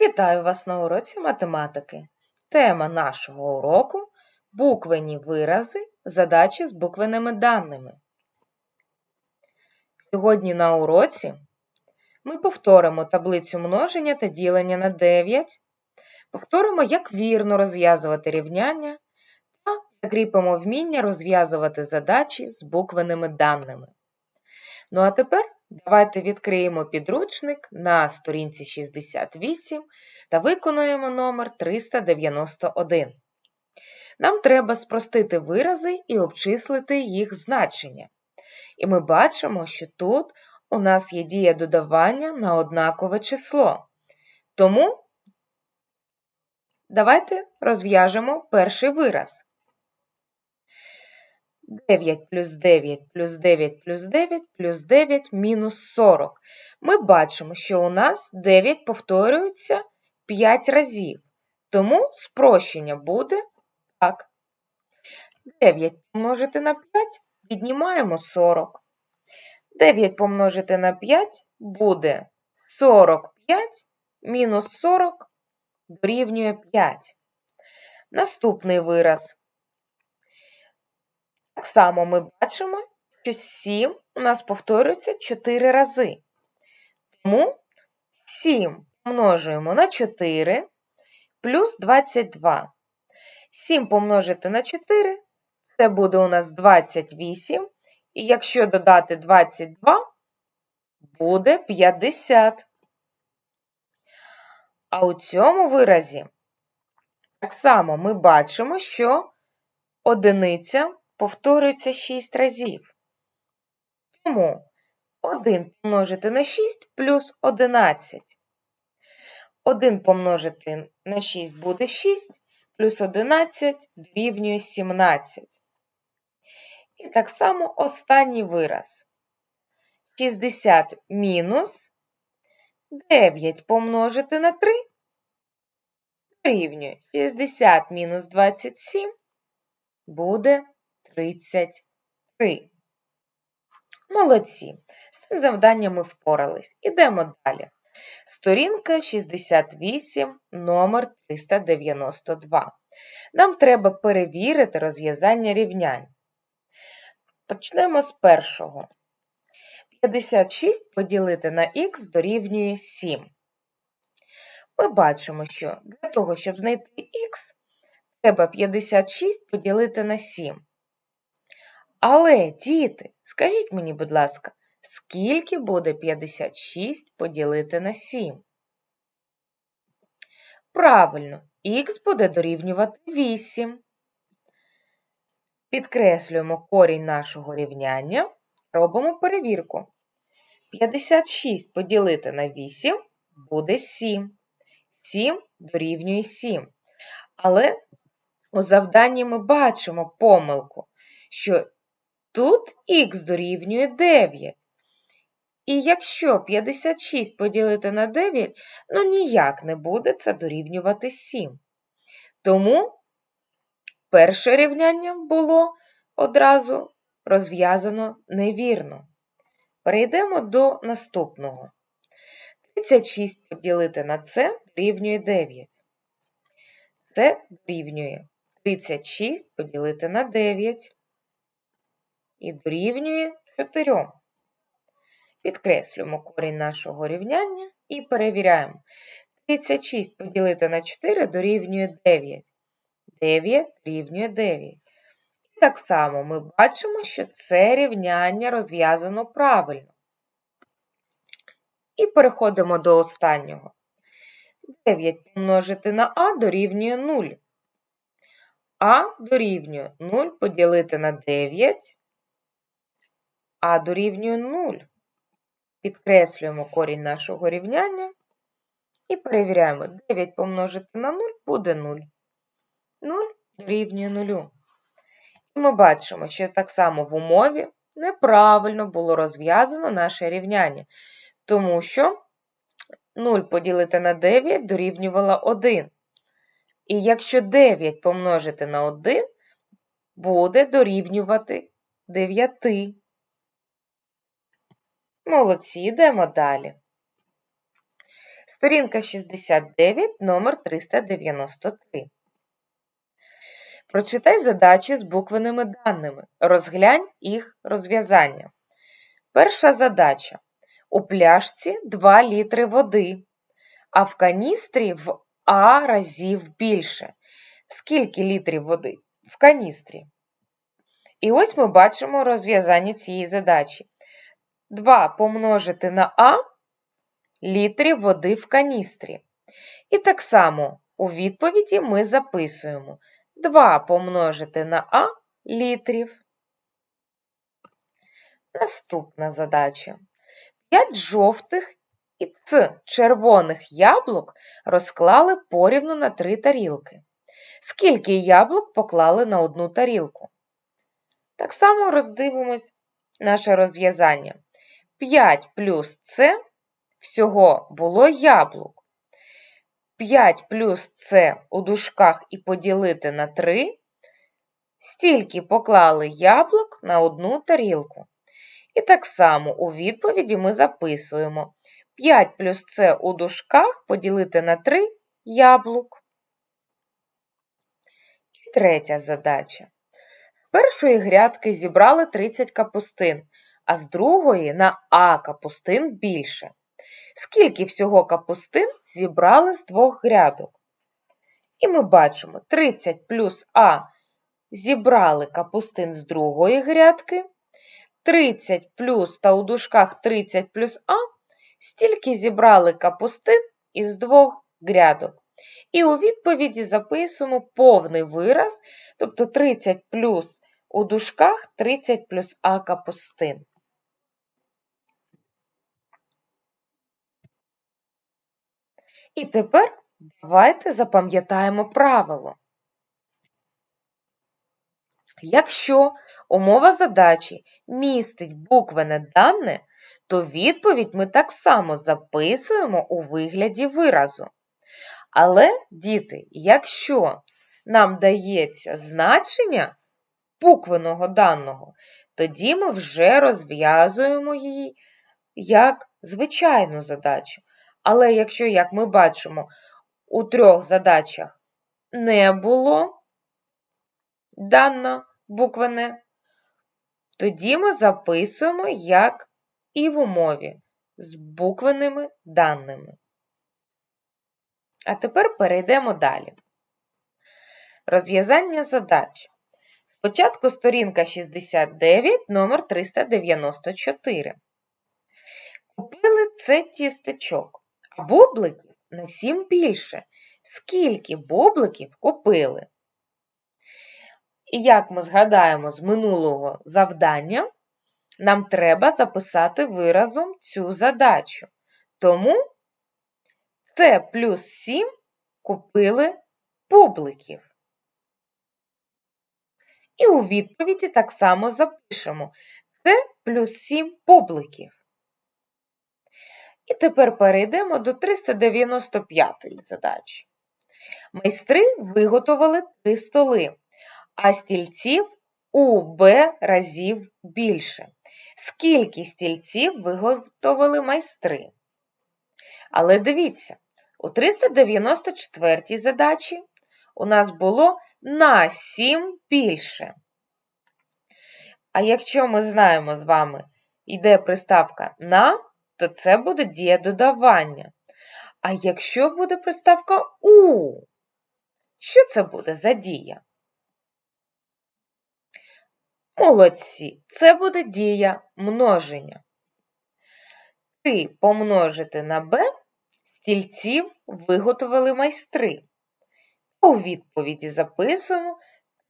Вітаю вас на уроці математики. Тема нашого уроку буквені вирази, задачі з буквеними даними. Сьогодні на уроці ми повторимо таблицю множення та ділення на 9, повторимо, як вірно розв'язувати рівняння та закріпимо вміння розв'язувати задачі з буквеними даними. Ну а тепер давайте відкриємо підручник на сторінці 68 та виконуємо номер 391. Нам треба спростити вирази і обчислити їх значення. І ми бачимо, що тут у нас є дія додавання на однакове число. Тому давайте розв'яжемо перший вираз. 9 плюс 9 плюс 9 плюс 9 плюс 9 мінус 40. Ми бачимо, що у нас 9 повторюється 5 разів. Тому спрощення буде так. 9 помножити на 5 віднімаємо 40. 9 помножити на 5 буде 45 мінус 40 дорівнює 5. Наступний вираз. Так само ми бачимо, що 7 у нас повторюється 4 рази. Тому 7 помножуємо на 4 плюс 22. 7 помножити на 4 це буде у нас 28. І якщо додати 22, буде 50. А у цьому виразі так само ми бачимо, що одиниця повторюється 6 разів. Тому 1 помножити на 6 плюс 11. 1 помножити на 6 буде 6, плюс 11 дорівнює 17. І так само останній вираз. 60 мінус 9 помножити на 3 дорівнює 60 мінус 27 буде 33. Молодці. З цим завданням ми впорались. Ідемо далі. Сторінка 68, номер 392. Нам треба перевірити розв'язання рівнянь. Почнемо з першого. 56 поділити на х дорівнює 7. Ми бачимо, що для того, щоб знайти х, треба 56 поділити на 7. Але, діти, скажіть мені, будь ласка, скільки буде 56 поділити на 7? Правильно, х буде дорівнювати 8. Підкреслюємо корінь нашого рівняння, робимо перевірку. 56 поділити на 8 буде 7. 7 дорівнює 7. Але у завданні ми бачимо помилку, що тут х дорівнює 9. І якщо 56 поділити на 9, ну ніяк не буде це дорівнювати 7. Тому перше рівняння було одразу розв'язано невірно. Перейдемо до наступного. 36 поділити на це дорівнює 9. Це дорівнює 36 поділити на 9 і дорівнює 4. Підкреслюємо корінь нашого рівняння і перевіряємо. 36 поділити на 4 дорівнює 9. 9 дорівнює 9. І так само ми бачимо, що це рівняння розв'язано правильно. І переходимо до останнього. 9 помножити на а дорівнює 0. А дорівнює 0 поділити на 9, а дорівнює 0. Підкреслюємо корінь нашого рівняння і перевіряємо. 9 помножити на 0 буде 0. 0 дорівнює 0. І ми бачимо, що так само в умові неправильно було розв'язано наше рівняння, тому що 0 поділити на 9 дорівнювало 1. І якщо 9 помножити на 1, буде дорівнювати 9. Молодці, йдемо далі. Сторінка 69, номер 393. Прочитай задачі з буквеними даними. Розглянь їх розв'язання. Перша задача. У пляшці 2 літри води, а в каністрі в А разів більше. Скільки літрів води в каністрі? І ось ми бачимо розв'язання цієї задачі. 2 помножити на А літрів води в каністрі. І так само у відповіді ми записуємо 2 помножити на А літрів. Наступна задача. 5 жовтих і ц червоних яблук розклали порівну на три тарілки. Скільки яблук поклали на одну тарілку? Так само роздивимось наше розв'язання. 5 плюс С всього було яблук. 5 плюс С у дужках і поділити на 3. Стільки поклали яблук на одну тарілку. І так само у відповіді ми записуємо 5 плюс С у дужках поділити на 3 яблук. І третя задача. З першої грядки зібрали 30 капустин, а з другої на А капустин більше. Скільки всього капустин зібрали з двох грядок? І ми бачимо 30 плюс А зібрали капустин з другої грядки, 30 плюс та у дужках 30 плюс А стільки зібрали капустин із двох грядок. І у відповіді записуємо повний вираз, тобто 30 плюс у дужках 30 плюс А капустин. І тепер давайте запам'ятаємо правило. Якщо умова задачі містить буквене дане, то відповідь ми так само записуємо у вигляді виразу. Але, діти, якщо нам дається значення буквеного даного, тоді ми вже розв'язуємо її як звичайну задачу. Але якщо, як ми бачимо, у трьох задачах не було дано буквене, тоді ми записуємо як і в умові з буквеними даними. А тепер перейдемо далі. Розв'язання задач. Спочатку сторінка 69, номер 394. Купили це тістечок, а бубликів на 7 більше. Скільки бубликів купили? І як ми згадаємо з минулого завдання, нам треба записати виразом цю задачу. Тому це плюс 7 купили бубликів. І у відповіді так само запишемо це плюс 7 бубликів. І тепер перейдемо до 395-ї задачі. Майстри виготовили три столи, а стільців у Б разів більше. Скільки стільців виготовили майстри? Але дивіться, у 394-й задачі у нас було на 7 більше. А якщо ми знаємо з вами, йде приставка на, то це буде дія додавання. А якщо буде приставка у, що це буде за дія? Молодці, це буде дія множення. 3 помножити на b стільців виготовили майстри. У відповіді записуємо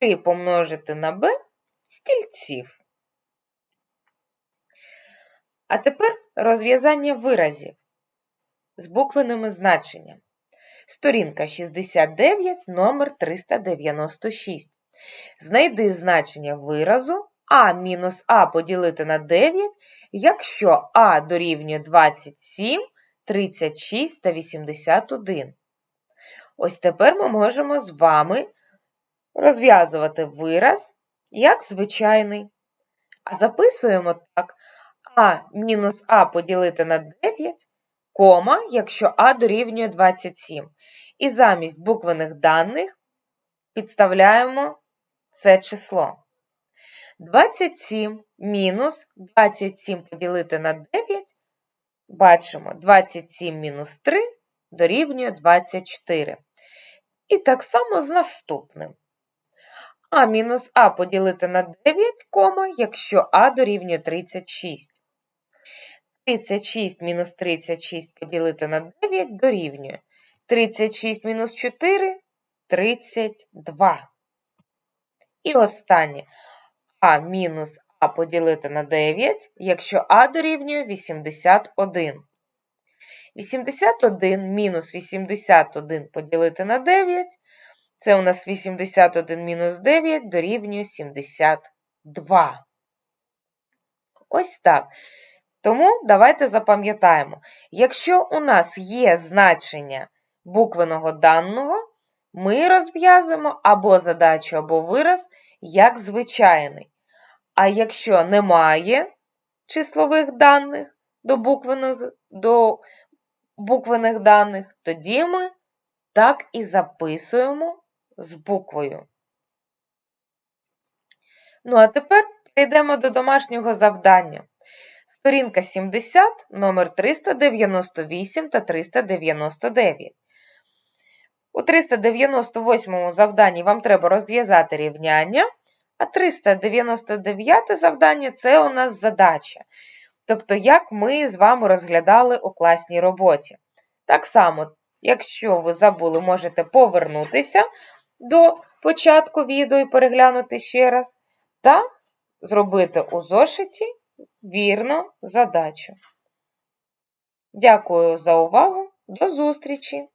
3 помножити на b стільців. А тепер розв'язання виразів з буквеними значеннями. Сторінка 69, номер 396. Знайди значення виразу а мінус а поділити на 9, якщо а дорівнює 27, 36 та 81. Ось тепер ми можемо з вами розв'язувати вираз як звичайний. А записуємо так а мінус а поділити на 9 кома, якщо А дорівнює 27. І замість буквених даних підставляємо це число. 27 мінус 27 поділити на 9, бачимо 27 мінус 3 дорівнює 24. І так само з наступним. А мінус А поділити на 9, кома, якщо А дорівнює 36. 36 мінус 36 поділити на 9 дорівнює. 36 мінус 4 – 32. І останнє. А мінус А поділити на 9, якщо А дорівнює 81. 81 мінус 81 поділити на 9 – це у нас 81 мінус 9 дорівнює 72. Ось так. Тому давайте запам'ятаємо, якщо у нас є значення буквеного даного, ми розв'язуємо або задачу, або вираз як звичайний. А якщо немає числових даних до буквених, до буквених даних, тоді ми так і записуємо з буквою. Ну, а тепер перейдемо до домашнього завдання. Сторінка 70, номер 398 та 399. У 398 завданні вам треба розв'язати рівняння, а 399 завдання це у нас задача. Тобто, як ми з вами розглядали у класній роботі. Так само, якщо ви забули, можете повернутися до початку відео і переглянути ще раз, та зробити у зошиті вірно задачу. Дякую за увагу. До зустрічі!